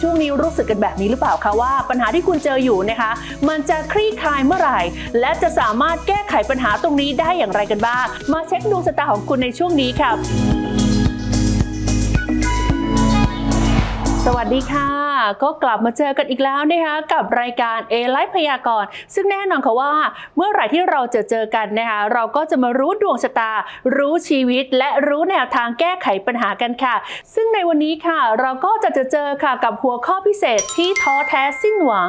ช่วงนี้รู้สึกกันแบบนี้หรือเปล่าคะว่าปัญหาที่คุณเจออยู่นะคะ มันจะคลี่คลายเมื่อไหร่ และจะสามารถแก้ไขปัญหาตรงนี้ได้อย่างไรกันบ้าง มาเช็คดวงชะตาของคุณในช่วงนี้ค่ะ สวัสดีค่ะ ก็กลับมาเจอกันอีกแล้วนะคะกับรายการ A ไลฟ์พยากรณ์ซึ่งแน่นอนค่ะว่าเมื่อไหร่ที่เราจะเจอกันนะคะเราก็จะมารู้ดวงชะตา รู้ชีวิต และรู้แนวทางแก้ไขปัญหากันค่ะ ซึ่งในวันนี้ค่ะ เราก็จะจะเจอค่ะกับหัวข้อพิเศษที่ท้อแท้สิ้นหวัง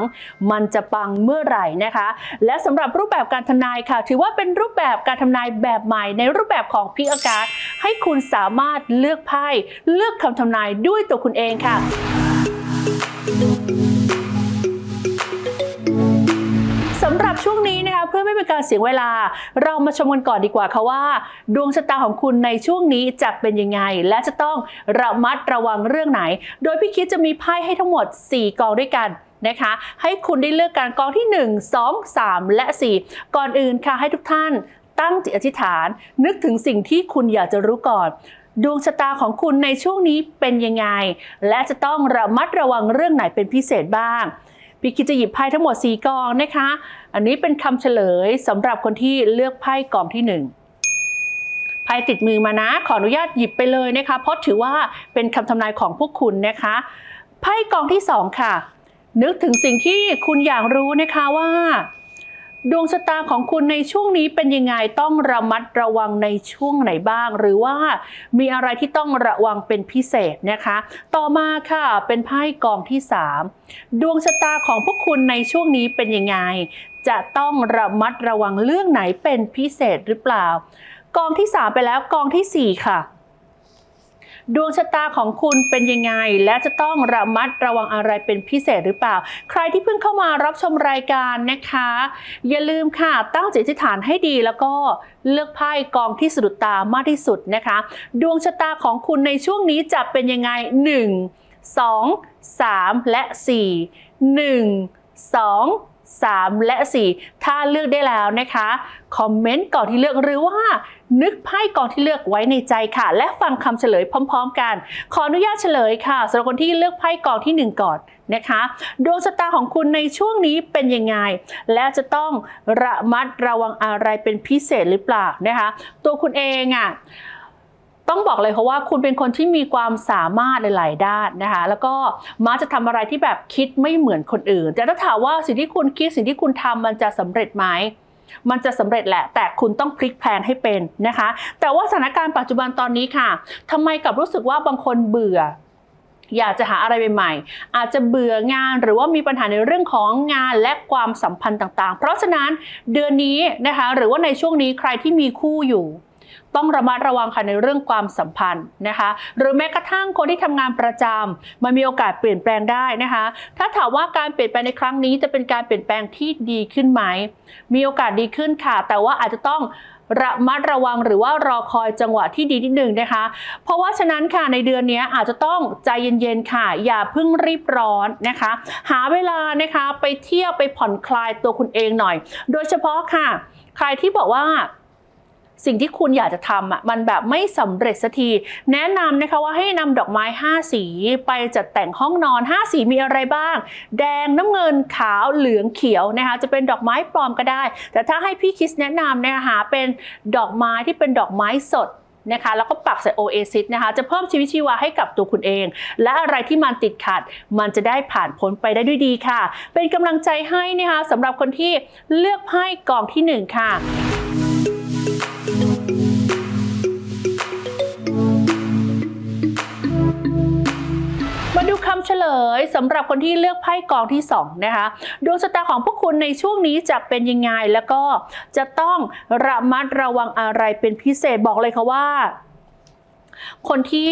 มันจะปังเมื่อไหร่นะคะ และสำหรับรูปแบบการทำนายค่ะ ถือว่าเป็นรูปแบบการทำนายแบบใหม่ ในรูปแบบของพิกอากาศให้คุณสามารถเลือกไพ่เลือกคำทำนายด้วยตัวคุณเองค่ะ สำหรับช่วงนี้นะคะเพื่อไม่เป็นการเสียเวลา เรามาชมกันก่อนดีกว่าค่ะว่า ดวงชะตาของคุณในช่วงนี้จะเป็นยังไง และจะต้องระมัดระวังเรื่องไหน โดยพี่คิดจะมีไพ่ให้ทั้งหมด 4 กองด้วยกันนะคะให้คุณได้เลือกการกองที่ 1 2 3 และ 4 ก่อนอื่นค่ะให้ทุกท่านตั้งจิตอธิษฐาน นึกถึงสิ่งที่คุณอยากจะรู้ก่อน ดวงชะตาของคุณในช่วงนี้เป็นยังไง และจะต้องระมัดระวังเรื่องไหนเป็นพิเศษบ้างพี่คิดจะหยิบไพ่ทั้งหมด4กองนะคะ อันนี้เป็นคำเฉลยสำหรับคนที่เลือกไพ่กองที่1ไพ่ติดมือมานะ ขออนุญาตหยิบไปเลยนะคะ เพราะถือว่าเป็นคำทำนายของพวกคุณนะคะ ไพ่กองที่2ค่ะ นึกถึงสิ่งที่คุณอยากรู้นะคะว่า ดวงชะตาของคุณในช่วงนี้เป็นยังไงต้องระมัดระวังในช่วงไหนบ้าง หรือว่ามีอะไรที่ต้องระวังเป็นพิเศษนะคะ ต่อมาค่ะเป็นไพ่กองที่ 3 ดวงชะตาของพวกคุณในช่วงนี้เป็นยังไง จะต้องระมัดระวังเรื่องไหนเป็นพิเศษหรือเปล่า กองที่ 3 ไปแล้วกองทีสี่4 ค่ะ ดวงชะตาของคุณเป็นยังไง และจะต้องระมัดระวังอะไรเป็นพิเศษหรือเปล่า ใครที่เพิ่งเข้ามารับชมรายการนะคะ อย่าลืมค่ะ ตั้งจิตอธิษฐานให้ดีแล้วก็เลือกไพ่กองที่สะดุดตามากที่สุดนะคะ ดวงชะตาของคุณในช่วงนี้จะเป็นยังไง 1 2 3 และ 4 1 2 3 และ 4 ถ้าเลือกได้แล้วนะคะคอมเมนต์ก่อนที่เลือกหรือว่า นึกไพ่กองที่เลือกไว้ในใจค่ะ และฟังคำเฉลยพร้อม ๆ กัน ขออนุญาตเฉลยค่ะสำหรับคนที่เลือกไพ่กองที่ 1 ก่อนนะคะดวงชะตาของคุณในช่วงนี้เป็นยังไง และจะต้องระมัดระวังอะไรเป็นพิเศษหรือเปล่านะคะ ตัวคุณเองอะ ต้องบอกเลยเพราะว่าคุณเป็นคนที่มีความสามารถหลาย ๆ ด้านนะคะ แล้วก็มักจะทำอะไรที่แบบคิดไม่เหมือนคนอื่น แต่ถ้าถามว่าสิ่งที่คุณคิดสิ่งที่คุณทำมันจะสำเร็จไหมมันจะสำเร็จแหละ แต่คุณต้องพลิกแพลนให้เป็นนะคะ แต่ว่าสถานการณ์ปัจจุบันตอนนี้ค่ะทำไมกลับรู้สึกว่าบางคนเบื่อ อยากจะหาอะไรใหม่ๆ อาจจะเบื่องานหรือว่ามีปัญหาในเรื่องของงานและความสัมพันธ์ต่างๆ เพราะฉะนั้นเดือนนี้นะคะ หรือว่าในช่วงนี้ใครที่มีคู่อยู่ ต้องระมัดระวังค่ะในเรื่องความสัมพันธ์นะคะ หรือแม้กระทั่งคนที่ทำงานประจำมันมีโอกาสเปลี่ยนแปลงได้นะคะ ถ้าถามว่าการเปลี่ยนแปลงในครั้งนี้จะเป็นการเปลี่ยนแปลงที่ดีขึ้นไหม มีโอกาสดีขึ้นค่ะ แต่ว่าอาจจะต้องระมัดระวังหรือว่ารอคอยจังหวะที่ดีนิดนึงนะคะ เพราะว่าฉะนั้นค่ะในเดือนนี้อาจจะต้องใจเย็นๆค่ะ อย่าเพิ่งรีบร้อนนะคะ หาเวลานะคะไปเที่ยวไปผ่อนคลายตัวคุณเองหน่อย โดยเฉพาะค่ะ ใครที่บอกว่า สิ่งที่คุณอยากจะทำอะมันแบบไม่สำเร็จสักที แนะนำนะคะว่าให้นำดอกไม้ 5 สีไปจัดแต่งห้องนอน 5 สีมีอะไรบ้าง แดงน้ำเงินขาวเหลืองเขียวนะคะจะเป็นดอกไม้ปลอมก็ได้ แต่ถ้าให้พี่คิสแนะนำนะคะหาเป็นดอกไม้ที่เป็นดอกไม้สดนะคะแล้วก็ปักใส่โอเอซิสนะคะจะเพิ่มชีวิตชีวาให้กับตัวคุณเอง และอะไรที่มันติดขัด มันจะได้ผ่านพ้นไปได้ด้วยดีค่ะ เป็นกำลังใจให้นะคะสำหรับคนที่เลือกไพ่กองที่หนึ่งค่ะ เฉลยสำหรับคนที่เลือกไพ่กองที่2นะคะดวงชะตาของพวกคุณในช่วงนี้จะเป็นยังไงแล้วก็จะต้องระมัดระวังอะไรเป็นพิเศษบอกเลยค่ะว่า คนที่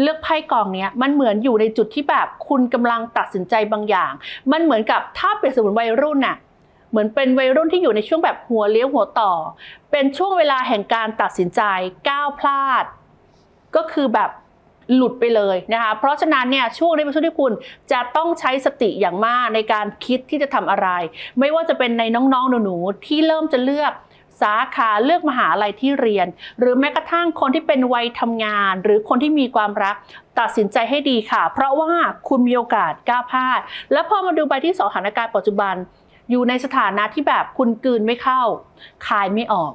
เลือกไพ่กองเนี้ยมันเหมือนอยู่ในจุดที่แบบคุณกำลังตัดสินใจบางอย่าง มันเหมือนกับถ้าเปรียบเสมือนวัยรุ่นน่ะเหมือนเป็นวัยรุ่นที่อยู่ในช่วงแบบหัวเลี้ยวหัวต่อ เป็นช่วงเวลาแห่งการตัดสินใจก้าวพลาด ก็คือแบบ หลุดไปเลยนะคะเพราะฉะนั้นเนี่ยช่วงนี้เป็นช่วงที่คุณจะต้องใช้สติอย่างมากในการคิดที่จะทำอะไร ไม่ว่าจะเป็นในน้องๆหนูๆที่เริ่มจะเลือกสาขาเลือกมหาลัยที่เรียน หรือแม้กระทั่งคนที่เป็นวัยทำงาน หรือคนที่มีความรักตัดสินใจให้ดีค่ะ เพราะว่าคุณมีโอกาสกล้าพลาด แล้วพอมาดูใบที่สถานการณ์ปัจจุบัน อยู่ในสถานะที่แบบคุณกืนไม่เข้า คายไม่ออก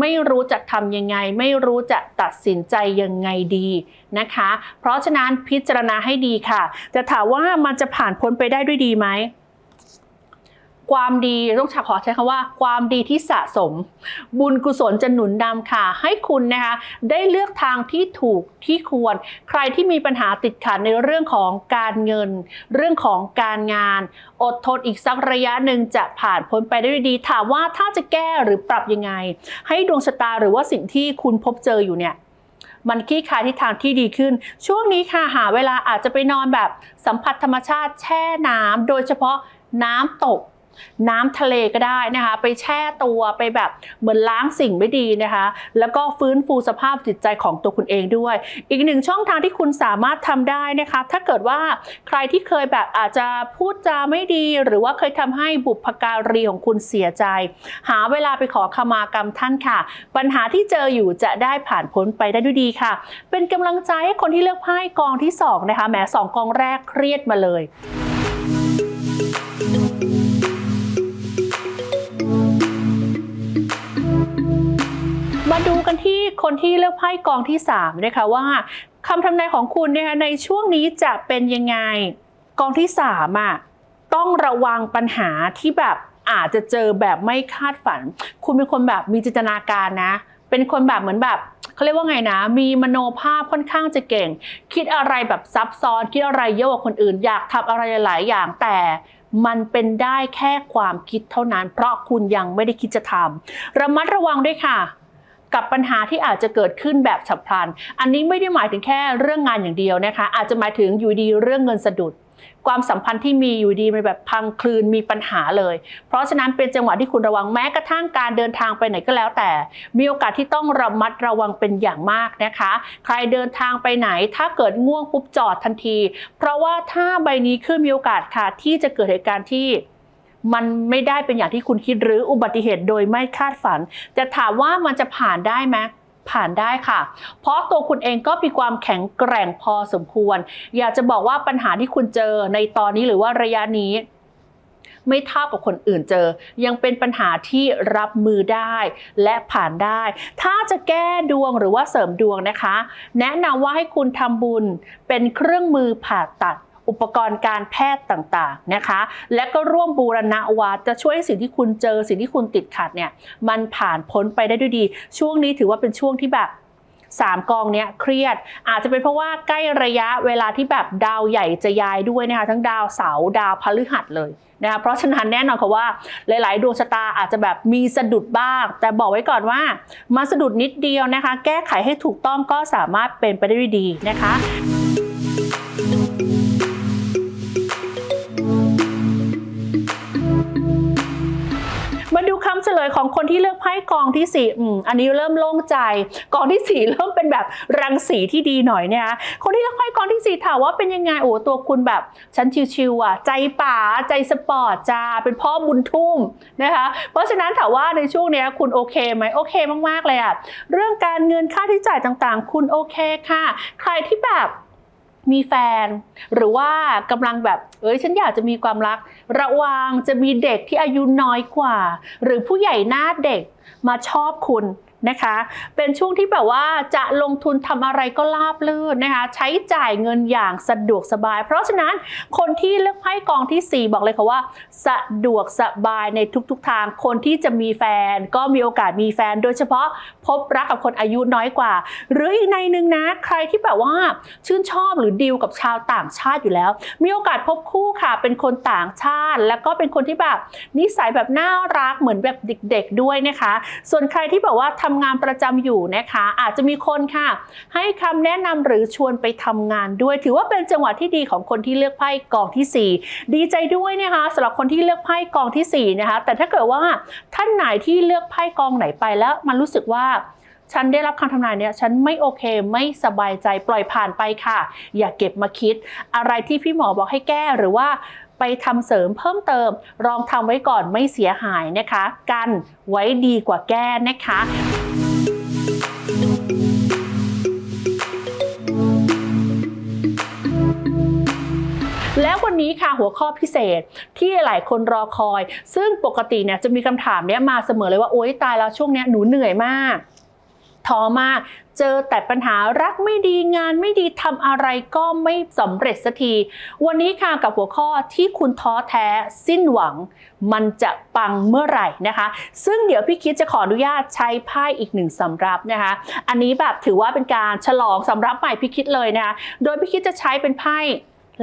ไม่รู้จะทำยังไง ไม่รู้จะตัดสินใจยังไงดีนะคะ เพราะฉะนั้นพิจารณาให้ดีค่ะ จะถามว่ามันจะผ่านพ้นไปได้ด้วยดีไหม ความดีต้องขอใช้คำว่า ความดีที่สะสม บุญกุศลจะหนุนนำค่ะ ให้คุณนะคะได้เลือกทางที่ถูกที่ควร ใครที่มีปัญหาติดขัดในเรื่องของการเงิน เรื่องของการงาน อดทนอีกสักระยะหนึ่งจะผ่านพ้นไปได้ดี ถามว่าถ้าจะแก้หรือปรับยังไง ให้ดวงชะตาหรือว่าสิ่งที่คุณพบเจออยู่เนี่ยมันคลี่คลายทิศทางที่ดีขึ้น ช่วงนี้ค่ะหาเวลาอาจจะไปนอนแบบสัมผัสธรรมชาติแช่น้ำโดยเฉพาะน้ำตก น้ำทะเลก็ได้นะคะ ไปแช่ตัวไปแบบเหมือนล้างสิ่งไม่ดีนะคะ แล้วก็ฟื้นฟูสภาพจิตใจของตัวคุณเองด้วย อีกหนึ่งช่องทางที่คุณสามารถทำได้นะคะ ถ้าเกิดว่าใครที่เคยแบบอาจจะพูดจาไม่ดี หรือว่าเคยทำให้บุพการีของคุณเสียใจ หาเวลาไปขอขมากรรมท่านค่ะ ปัญหาที่เจออยู่จะได้ผ่านพ้นไปได้ด้วยดีค่ะ เป็นกำลังใจให้คนที่เลือกไพ่กองที่สองนะคะแหมสองกองแรกเครียดมาเลย ดูกันที่คนที่เลือกไพ่กองที่3นะคะว่าคำทำนายของคุณนะคะในช่วงนี้จะเป็นยังไงกองที่3อะต้องระวังปัญหาที่แบบอาจจะเจอแบบไม่คาดฝัน คุณเป็นคนแบบมีจินตนาการนะ เป็นคนแบบเหมือนแบบเขาเรียกว่าไงนะ มีมโนภาพค่อนข้างจะเก่ง คิดอะไรแบบซับซ้อน คิดอะไรเยอะกว่าคนอื่น อยากทำอะไรหลายอย่างแต่มันเป็นได้แค่ความคิดเท่านั้น เพราะคุณยังไม่ได้คิดจะทำระมัดระวังด้วยค่ะ กับปัญหาที่อาจจะเกิดขึ้นแบบฉับพลัน อันนี้ไม่ได้หมายถึงแค่เรื่องงานอย่างเดียวนะคะ อาจจะหมายถึงอยู่ดีเรื่องเงินสะดุดความสัมพันธ์ที่มีอยู่ดีมันแบบพังคลืนมีปัญหาเลย เพราะฉะนั้นเป็นจังหวะที่คุณระวังแม้กระทั่งการเดินทางไปไหนก็แล้วแต่ มีโอกาสที่ต้องระมัดระวังเป็นอย่างมากนะคะ ใครเดินทางไปไหนถ้าเกิดง่วงปุ๊บจอดทันที เพราะว่าถ้าใบนี้ขึ้นมีโอกาสค่ะที่จะเกิดเหตุการณ์ที่ มันไม่ได้เป็นอย่างที่คุณคิดหรืออุบัติเหตุโดยไม่คาดฝันจะถามว่ามันจะผ่านได้ไหมผ่านได้ค่ะ เพราะตัวคุณเองก็มีความแข็งแกร่งพอสมควร อยากจะบอกว่าปัญหาที่คุณเจอในตอนนี้หรือว่าระยะนี้ไม่เท่ากับคนอื่นเจอ ยังเป็นปัญหาที่รับมือได้และผ่านได้ ถ้าจะแก้ดวงหรือว่าเสริมดวงนะคะ แนะนำว่าให้คุณทำบุญเป็นเครื่องมือผ่าตัด อุปกรณ์การแพทย์ต่างๆนะคะ และก็ร่วมบูรณะวัดจะช่วยให้สิ่งที่คุณเจอ สิ่งที่คุณติดขัดเนี่ยมันผ่านพ้นไปได้ด้วยดี ช่วงนี้ถือว่าเป็นช่วงที่แบบสามกองเนี้ยเครียด อาจจะเป็นเพราะว่าใกล้ระยะเวลาที่แบบดาวใหญ่จะย้ายด้วยนะคะทั้งดาวเสาร์ดาวพฤหัสเลยนะคะเพราะฉะนั้นแน่นอนค่ะว่าหลาย ๆ ดวงชะตาอาจจะแบบมีสะดุดบ้าง แต่บอกไว้ก่อนว่า มาสะดุดนิดเดียวนะคะ แก้ไขให้ถูกต้องก็สามารถเป็นไปได้ดีนะคะ มาดูคำเฉลยของคนที่เลือกไพ่กองที่สี่อืมอันนี้เริ่มโล่งใจกองที่สี่เริ่มเป็นแบบรังสีที่ดีหน่อยเนี่ยนะคนที่เลือกไพ่กองที่สี่ถามว่าเป็นยังไงโอ้ตัวคุณแบบฉันชิวๆอะ ใจป่าใจสปอร์ตจ้าเป็นพ่อบุญทุ่มนะคะ เพราะฉะนั้นถามว่าในช่วงนี้คุณโอเคไหมโอเคมากๆเลยอะเรื่องการเงินค่าใช้จ่ายต่างๆ คุณโอเคค่ะ ใครที่แบบ มีแฟน หรือว่ากำลังแบบ เอ้ยฉันอยากจะมีความรัก ระวังจะมีเด็กที่อายุน้อยกว่า หรือผู้ใหญ่หน้าเด็ก มาชอบคุณนะคะ เป็นช่วงที่แบบว่าจะลงทุนทำอะไรก็ลาบลื่นนะคะ ใช้จ่ายเงินอย่างสะดวกสบาย เพราะฉะนั้นคนที่เลือกไพ่กองทีสี่ 4 บอกเลยค่ะว่า สะดวกสบายในทุกๆทาง คนที่จะมีแฟนก็มีโอกาสมีแฟน โดยเฉพาะพบรักกับคนอายุน้อยกว่า หรืออีกในหนึ่งนะ ใครที่แบบว่าชื่นชอบหรือดีลกับชาวต่างชาติอยู่แล้ว มีโอกาสพบคู่ค่ะ เป็นคนต่างชาติ แล้วก็เป็นคนที่แบบนิสัยแบบน่ารักเหมือนแบบเด็ก ๆ ด้วยนะคะส่วนใครที่แบบว่าทำงานประจำอยู่นะคะ อาจจะมีคนค่ะ ให้คำแนะนำหรือชวนไปทำงานด้วย ถือว่าเป็นจังหวะที่ดีของคนที่เลือกไพ่กองทีสี่4 ดีใจด้วยนะคะสำหรับคนที่เลือกไพ่กองทีสี่4นะคะแต่ถ้าเกิดว่าท่านไหนที่เลือกไพ่กองไหนไปแล้ว มันรู้สึกว่าฉันได้รับคำทำนายเนี่ยฉันไม่โอเคไม่สบายใจปล่อยผ่านไปค่ะ อย่าเก็บมาคิด อะไรที่พี่หมอบอกให้แก้หรือว่า ไปทำเสริมเพิ่มเติม ลองทำไว้ก่อนไม่เสียหายนะคะ กันไว้ดีกว่าแก้นะคะแล้ววันนี้ค่ะหัวข้อพิเศษที่หลายคนรอคอย ซึ่งปกติเนี่ยจะมีคำถามเนี้ยมาเสมอเลยว่าโอ๊ยตายแล้วช่วงเนี้ยหนูเหนื่อยมาก ท้อมาก เจอแต่ปัญหารักไม่ดีงานไม่ดีทำอะไรก็ไม่สำเร็จสักที วันนี้ค่ะกับหัวข้อที่คุณท้อแท้สิ้นหวัง มันจะปังเมื่อไหร่นะคะ ซึ่งเดี๋ยวพี่คิดจะขออนุญาตใช้ไพ่อีกหนึ่งสำรับนะคะ อันนี้แบบถือว่าเป็นการฉลองสำรับใหม่พี่คิดเลยนะคะโดยพี่คิดจะใช้เป็นไพ่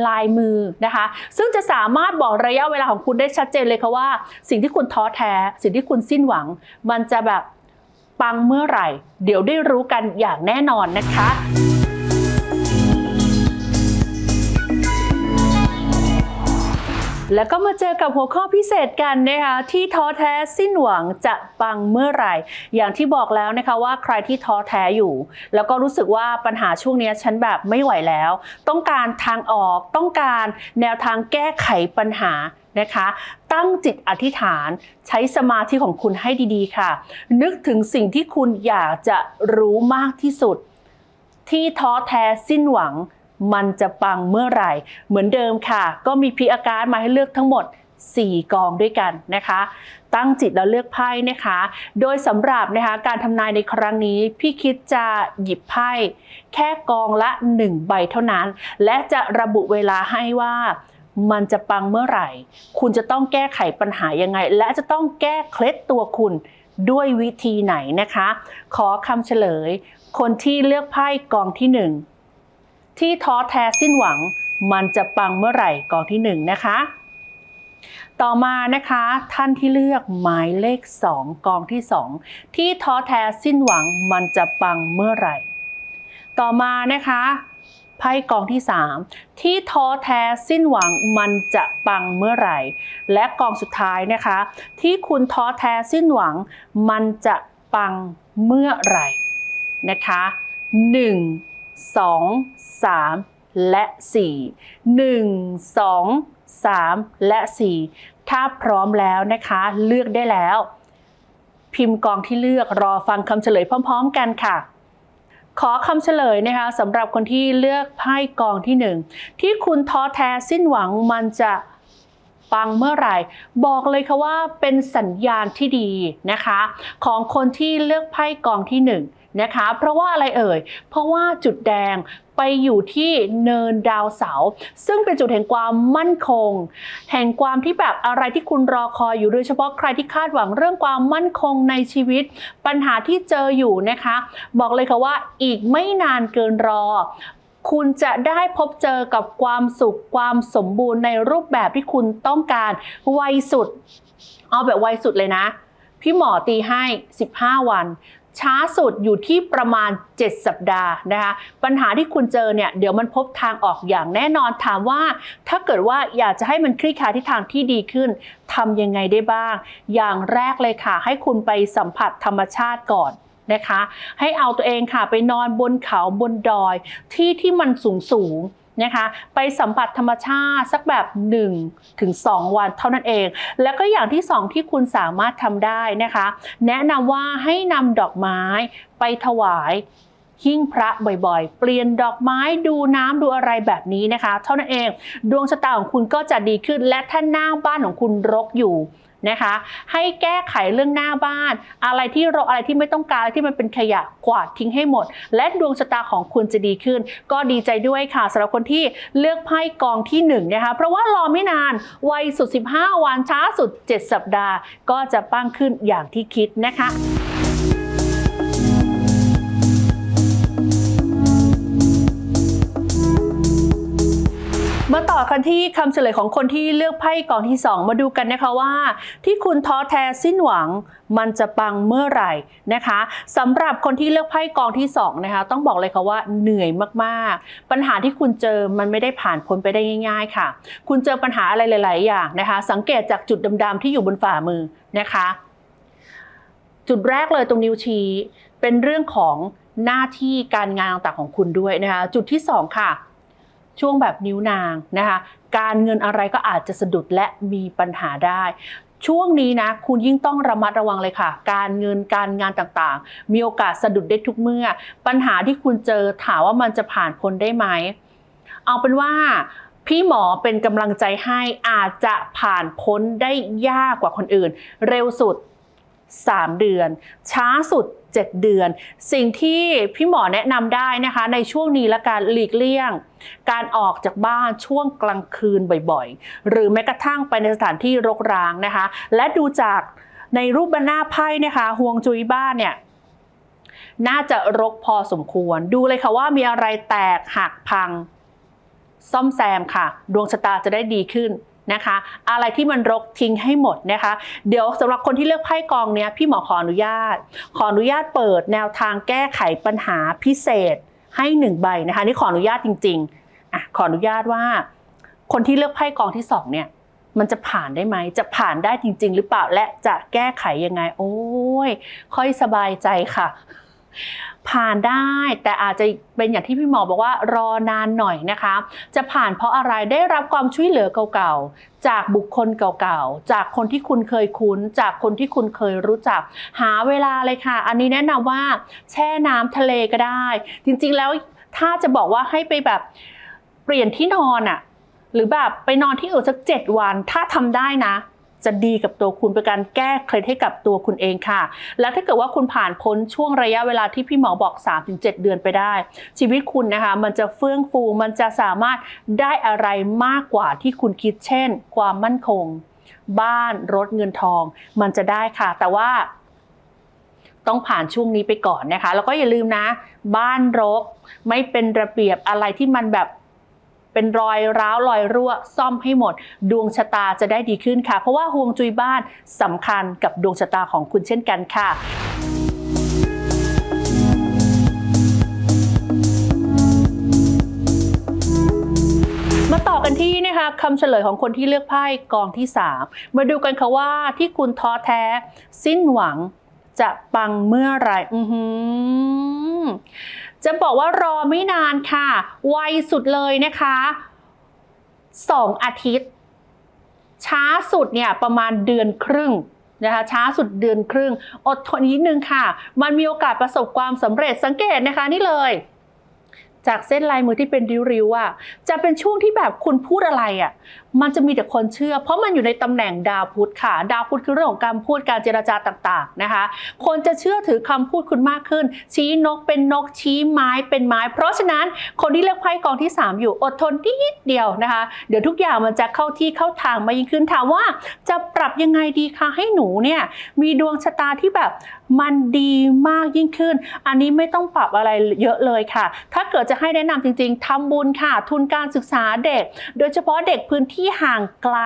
ลายมือนะคะ ซึ่งจะสามารถบอกระยะเวลาของคุณได้ชัดเจนเลยค่ะว่า สิ่งที่คุณท้อแท้ สิ่งที่คุณสิ้นหวัง มันจะแบบ ปังเมื่อไหร่ เดี๋ยวได้รู้กันอย่างแน่นอนนะคะ แล้วก็มาเจอกับหัวข้อพิเศษกันนะคะที่ท้อแท้สิ้นหวังจะปังเมื่อไหร่ อย่างที่บอกแล้วนะคะว่าใครที่ท้อแท้อยู่ แล้วก็รู้สึกว่าปัญหาช่วงนี้ฉันแบบไม่ไหวแล้ว ต้องการทางออกต้องการแนวทางแก้ไขปัญหานะคะตั้งจิตอธิษฐานใช้สมาธิของคุณให้ดีๆ ค่ะ นึกถึงสิ่งที่คุณอยากจะรู้มากที่สุด ที่ท้อแท้สิ้นหวัง มันจะปังเมื่อไหร่ เหมือนเดิมค่ะ ก็มีพีอาการมาให้เลือกทั้งหมด 4 กองด้วยกันนะคะ ตั้งจิตแล้วเลือกไพ่นะคะ โดยสำหรับนะคะการทำนายในครั้งนี้ พี่คิดจะหยิบไพ่แค่กองละ 1 ใบเท่านั้น และจะระบุเวลาให้ว่ามันจะปังเมื่อไหร่ คุณจะต้องแก้ไขปัญหายังไง และจะต้องแก้เคล็ดตัวคุณด้วยวิธีไหนนะคะ ขอคำเฉลย คนที่เลือกไพ่กองที่หนึ่ง ที่ท้อแท้สิ้นหวัง มันจะปังเมื่อไหร่กองที่หนึ่งนะคะ ต่อมานะคะท่านที่เลือกหมายเลข 2 กองที่ 2 ที่ท้อแท้สิ้นหวัง มันจะปังเมื่อไหร่ ต่อมานะคะไพ่กองที่ 3 ที่ท้อแท้สิ้นหวังมันจะปังเมื่อไหร่ และกองสุดท้ายนะคะ ที่คุณท้อแท้สิ้นหวัง มันจะปังเมื่อไหร่นะคะ 1 2 3 และ 4 1 2 3 และ 4 ถ้าพร้อมแล้วนะคะเลือกได้แล้ว พิมพ์กองที่เลือกรอฟังคำเฉลยพร้อม ๆ กันค่ะ ขอคำเฉลยนะคะสำหรับคนที่เลือกไพ่กองที่หนึ่งที่คุณท้อแท้สิ้นหวังมันจะปังเมื่อไหร่ บอกเลยค่ะว่าเป็นสัญญาณที่ดีนะคะ ของคนที่เลือกไพ่กองที่หนึ่งนะคะเพราะว่าอะไรเอ่ย เพราะว่าจุดแดง ไปอยู่ที่เนินดาวเสา ซึ่งเป็นจุดแห่งความมั่นคง แห่งความที่แบบอะไรที่คุณรอคอยอยู่โดยเฉพาะใครที่คาดหวังเรื่องความมั่นคงในชีวิต ปัญหาที่เจออยู่นะคะ บอกเลยค่ะว่าอีกไม่นานเกินรอคุณจะได้พบเจอกับความสุขความสมบูรณ์ในรูปแบบที่คุณต้องการไวสุด เอาแบบไวสุดเลยนะ พี่หมอตีให้ 15 วัน ช้าสุดอยู่ที่ประมาณ 7 สัปดาห์นะคะปัญหาที่คุณเจอเนี่ยเดี๋ยวมันพบทางออกอย่างแน่นอนถามว่า ถ้าเกิดว่าอยากจะให้มันคลี่คลายที่ทางที่ดีขึ้นทำยังไงได้บ้าง อย่างแรกเลยค่ะ ให้คุณไปสัมผัสธรรมชาติก่อนนะคะ ให้เอาตัวเองค่ะไปนอนบนเขาบนดอยที่ที่มันสูงสูง นะคะไปสัมผัสธรรมชาติสักแบบ1ถึง2วันเท่านั้นเอง แล้วก็อย่างที่2ที่คุณสามารถทำได้นะคะ แนะนำว่าให้นำดอกไม้ไปถวายหิ้งพระบ่อยๆ เปลี่ยนดอกไม้ดูน้ำดูอะไรแบบนี้นะคะ เท่านั้นเอง ดวงชะตาของคุณก็จะดีขึ้นและถ้าหน้าบ้านของคุณรกอยู่ นะคะ ให้แก้ไขเรื่องหน้าบ้าน อะไรที่รกอะไรที่ไม่ต้องการอะไรที่มันเป็นขยะกวาดทิ้งให้หมด และดวงชะตาของคุณจะดีขึ้น ก็ดีใจด้วยค่ะสำหรับคนที่เลือกไพ่กองที่1นะคะเพราะว่ารอไม่นานไวสุด 15 วันช้าสุด 7 สัปดาห์ ก็จะปังขึ้นอย่างที่คิดนะคะ มาต่อกันที่คำเฉลยของคนที่เลือกไพ่กองที่ 2 มาดูกันนะคะว่า ที่คุณท้อแท้สิ้นหวังมันจะปังเมื่อไหร่นะคะสำหรับคนที่เลือกไพ่กองที่2นะคะต้องบอกเลยค่ะว่าเหนื่อยมากๆ ปัญหาที่คุณเจอมันไม่ได้ผ่านพ้นไปได้ง่าย ๆ ค่ะ คุณเจอปัญหาอะไรหลาย ๆ อย่างนะคะ สังเกตจากจุดดำๆที่อยู่บนฝ่ามือนะคะ จุดแรกเลยตรงนิ้วชี้เป็นเรื่องของหน้าที่การงานต่างๆของคุณด้วยนะคะ จุดที่สองค่ะ ช่วงแบบนิ้วนางนะคะการเงินอะไรก็อาจจะสะดุดและมีปัญหาได้ช่วงนี้นะคุณยิ่งต้องระมัดระวังเลยค่ะ การเงินการงานต่างๆ มีโอกาสสะดุดได้ทุกเมื่อ ปัญหาที่คุณเจอถามว่ามันจะผ่านพ้นได้ไหม เอาเป็นว่าพี่หมอเป็นกำลังใจให้อาจจะผ่านพ้นได้ยากกว่าคนอื่น เร็วสุด 3 เดือน ช้าสุด 7 เดือน สิ่งที่พี่หมอแนะนำได้นะคะในช่วงนี้และการหลีกเลี่ยง การออกจากบ้านช่วงกลางคืนบ่อยๆ หรือแม้กระทั่งไปในสถานที่รกร้างนะคะ และดูจากในรูปบรรณาไพ่นะคะห่วงจุ้ยบ้านเนี่ยน่าจะรกพอสมควร ดูเลยค่ะว่ามีอะไรแตกหักพัง ซ่อมแซมค่ะ ดวงชะตาจะได้ดีขึ้น นะคะ อะไรที่มันรกทิ้งให้หมดนะคะ เดี๋ยวสำหรับคนที่เลือกไพ่กองเนี้ยพี่หมอขออนุญาต ขออนุญาตเปิดแนวทางแก้ไขปัญหาพิเศษให้หนึ่งใบนะคะนี่ขออนุญาตจริงๆอะขออนุญาตว่า คนที่เลือกไพ่กองที่สองเนี่ยมันจะผ่านได้ไหม จะผ่านได้จริง ๆ หรือเปล่าและจะแก้ไขยังไง โอ้ย ค่อยสบายใจค่ะ ผ่านได้แต่อาจจะเป็นอย่างที่พี่หมอบอกว่ารอนานหน่อยนะคะ จะผ่านเพราะอะไรได้รับความช่วยเหลือเก่าๆ จากบุคคลเก่าๆ จากคนที่คุณเคยคุ้น จากคนที่คุณเคยรู้จัก หาเวลาเลยค่ะ อันนี้แนะนำว่าแช่น้ำทะเลก็ได้ จริงๆแล้วถ้าจะบอกว่าให้ไปแบบเปลี่ยนที่นอนอะหรือแบบไปนอนที่อื่นสักเจ็ดวัน ถ้าทำได้นะ จะดีกับตัวคุณเป็นการแก้เคล็ดให้กับตัวคุณเองค่ะ แล้วถ้าเกิดว่าคุณผ่านพ้นช่วงระยะเวลาที่พี่หมอบอก 3-7 เดือนไปได้ ชีวิตคุณนะคะมันจะเฟื่องฟูมันจะสามารถได้อะไรมากกว่าที่คุณคิด เช่น ความมั่นคง บ้านรถเงินทอง มันจะได้ค่ะ แต่ว่าต้องผ่านช่วงนี้ไปก่อนนะคะ แล้วก็อย่าลืมนะ บ้านรก ไม่เป็นระเบียบอะไรที่มันแบบ เป็นรอยร้าวรอยรั่วซ่อมให้หมด ดวงชะตาจะได้ดีขึ้นค่ะ เพราะว่าฮวงจุยบ้านสำคัญกับดวงชะตาของคุณเช่นกันค่ะมาต่อกันที่นะคะคำเฉลยของคนที่เลือกไพ่กองที่ 3 มาดูกันค่ะว่าที่คุณท้อแท้ สิ้นหวังจะปังเมื่อไหรอือหือ จะบอกว่ารอไม่นานค่ะ ไวสุดเลยนะคะสองอาทิตย์ ช้าสุดเนี่ยประมาณเดือนครึ่งนะคะช้าสุดเดือนครึ่ง อดทนนิดนึงค่ะ มันมีโอกาสประสบความสำเร็จสังเกตนะคะนี่เลย จากเส้นลายมือที่เป็นริ้วๆอะจะเป็นช่วงที่แบบคุณพูดอะไรอะ มันจะมีแต่คนเชื่อ เพราะมันอยู่ในตำแหน่งดาวพุธค่ะ ดาวพุธคือเรื่องของการพูดการเจรจาต่างๆนะคะ คนจะเชื่อถือคำพูดคุณมากขึ้น ชี้นกเป็นนกชี้ไม้เป็นไม้ เพราะฉะนั้นคนที่เลือกไพ่กองที่ 3 อยู่อดทนนิดเดียวนะคะ เดี๋ยวทุกอย่างมันจะเข้าที่เข้าทางมายิ่งขึ้นถามว่าจะปรับยังไงดีคะให้หนูเนี่ยมีดวงชะตาที่แบบมันดีมากยิ่งขึ้น อันนี้ไม่ต้องปรับอะไรเยอะเลยค่ะ ถ้าเกิดจะให้แนะนำจริง ๆทำบุญค่ะ ทุนการศึกษาเด็ก โดยเฉพาะเด็กพื้นที่ห่างไกล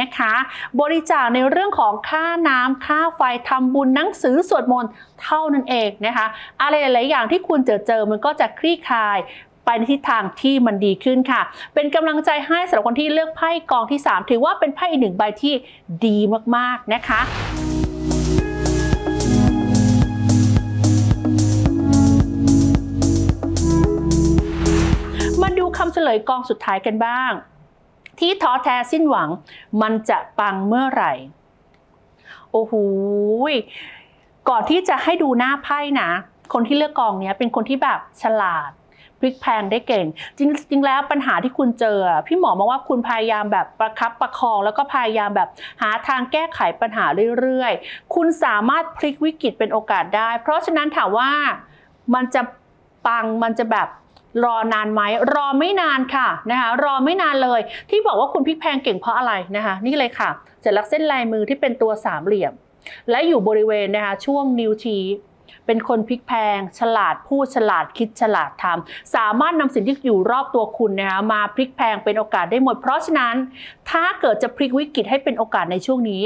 นะคะ บริจาคในเรื่องของค่าน้ำค่าไฟทำบุญหนังสือสวดมนต์เท่านั้นเองนะคะ อะไรหลาย ๆ อย่างที่คุณเจอเจอมันก็จะคลี่คลายไปในทิศทางที่มันดีขึ้นค่ะ เป็นกำลังใจให้สำหรับคนที่เลือกไพ่กองที่ 3 ถือว่าเป็นไพ่อีกหนึ่งใบที่ดีมากๆนะคะมาดูคำเฉลยกองสุดท้ายกันบ้าง ที่ท้อแท้สิ้นหวัง มันจะปังเมื่อไหร่ โอ้โหก่อนที่จะให้ดูหน้าไพ่นะ คนที่เลือกกองเนี้ยเป็นคนที่แบบฉลาดพลิกแพงได้เก่ง จริงจริงแล้วปัญหาที่คุณเจอ พี่หมอมองว่าคุณพยายามแบบประคับประคอง แล้วก็พยายามแบบหาทางแก้ไขปัญหาเรื่อยๆ คุณสามารถพลิกวิกฤตเป็นโอกาสได้ เพราะฉะนั้นถามว่ามันจะปังมันจะแบบ รอนานไหมรอไม่นานค่ะนะคะรอไม่นานเลย ที่บอกว่าคุณพลิกแพงเก่งเพราะอะไรนะคะนี่เลยค่ะเสร็จลักเส้นลายมือที่เป็นตัวสามเหลี่ยม และอยู่บริเวณนะคะช่วงนิ้วชี้เป็นคนพลิกแพง ฉลาดพูดฉลาดคิดฉลาดทำสามารถนำสิ่งที่อยู่รอบตัวคุณนะคะมาพลิกแพงเป็นโอกาสได้หมด เพราะฉะนั้น ถ้าเกิดจะพลิกวิกฤตให้เป็นโอกาสในช่วงนี้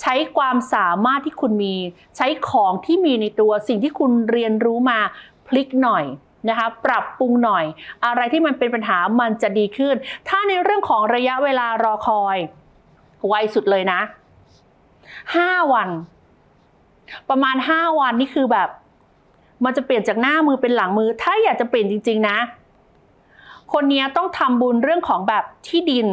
ใช้ความสามารถที่คุณมี ใช้ของที่มีในตัวสิ่งที่คุณเรียนรู้มาพลิกหน่อย นะคะปรับปรุงหน่อย อะไรที่มันเป็นปัญหามันจะดีขึ้น ถ้าในเรื่องของระยะเวลารอคอย ไวสุดเลยนะ 5 วัน ประมาณ 5 วันนี่คือแบบ มันจะเปลี่ยนจากหน้ามือเป็นหลังมือ ถ้าอยากจะเปลี่ยนจริง ๆ นะ คนนี้ต้องทำบุญเรื่องของแบบที่ดิน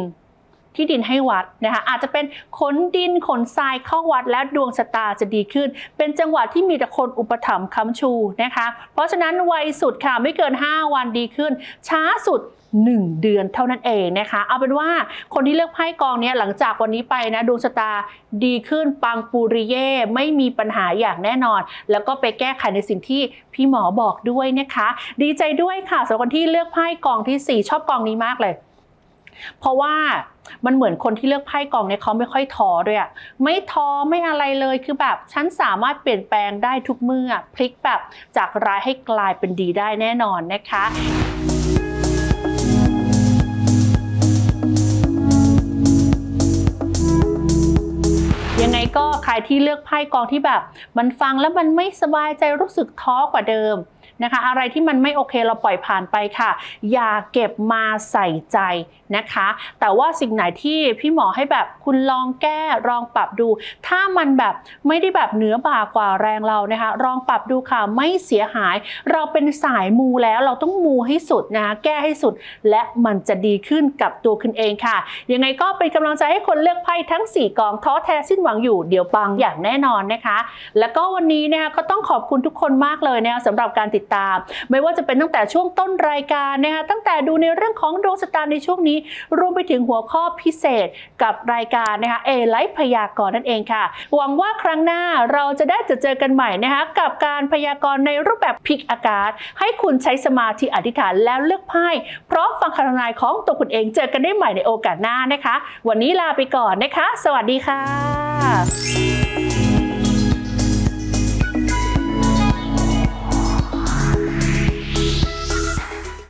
ที่ดินให้วัดนะคะอาจจะเป็นขนดินขนทรายเข้าวัดและดวงชะตาจะดีขึ้น เป็นจังหวะที่มีแต่คนอุปถัมภ์ค้ำชูนะคะ เพราะฉะนั้นไวสุดค่ะไม่เกิน 5 วันดีขึ้น ช้าสุด 1 เดือนเท่านั้นเองนะคะ เอาเป็นว่าคนที่เลือกไพ่กองนี้หลังจากวันนี้ไปนะดวงชะตาดีขึ้นปังปูริเย่ไม่มีปัญหาอย่างแน่นอน แล้วก็ไปแก้ไขในสิ่งที่พี่หมอบอกด้วยนะคะ ดีใจด้วยค่ะสำหรับคนที่เลือกไพ่กองทีสี่4 ชอบกองนี้มากเลย เพราะว่า มันเหมือนคนที่เลือกไพ่กองเนี่ยเขาไม่ค่อยท้อด้วยอะไม่ท้อไม่อะไรเลยคือแบบฉันสามารถเปลี่ยนแปลงได้ทุกเมื่อ พลิกแบบจากร้ายให้กลายเป็นดีได้แน่นอนนะคะยังไงก็ใครที่เลือกไพ่กองที่แบบ มันฟังแล้วมันไม่สบายใจรู้สึกท้อกว่าเดิมนะคะ อะไรที่มันไม่โอเคเราปล่อยผ่านไปค่ะ อย่าเก็บมาใส่ใจนะคะ แต่ว่าสิ่งไหนที่พี่หมอให้แบบคุณลองแก้ลองปรับดู ถ้ามันแบบไม่ได้แบบเหนือบ่ากว่าแรงเรานะคะลองปรับดูค่ะไม่เสียหาย เราเป็นสายมูแล้วเราต้องมูให้สุดนะคะแก้ให้สุด และมันจะดีขึ้นกับตัวคุณเองค่ะยังไงก็เป็นกำลังใจให้คนเลือกไพ่ทั้ง 4กองท้อแท้สิ้นหวังอยู่เดี๋ยวปังอย่างแน่นอนนะคะ แล้วก็วันนี้นะคะก็ต้องขอบคุณทุกคนมากเลยนะคะสำหรับการติดตาม ไม่ว่าจะเป็นตั้งแต่ช่วงต้นรายการนะคะตั้งแต่ดูในเรื่องของดวงชะตาในช่วงนี้รวมไปถึงหัวข้อพิเศษกับรายการนะคะเอไลฟ์พยากรณ์นั่นเองค่ะ หวังว่าครั้งหน้าเราจะได้จะเจอกันใหม่นะคะกับการพยากรณ์ในรูปแบบพิกอากาศ ให้คุณใช้สมาธิอธิษฐานแล้วเลือกไพ่พราะฟังคำทำนายของตัวคุณเองเจอกันได้ใหม่ในโอกาสหน้านะคะ วันนี้ลาไปก่อนนะคะ สวัสดีค่ะ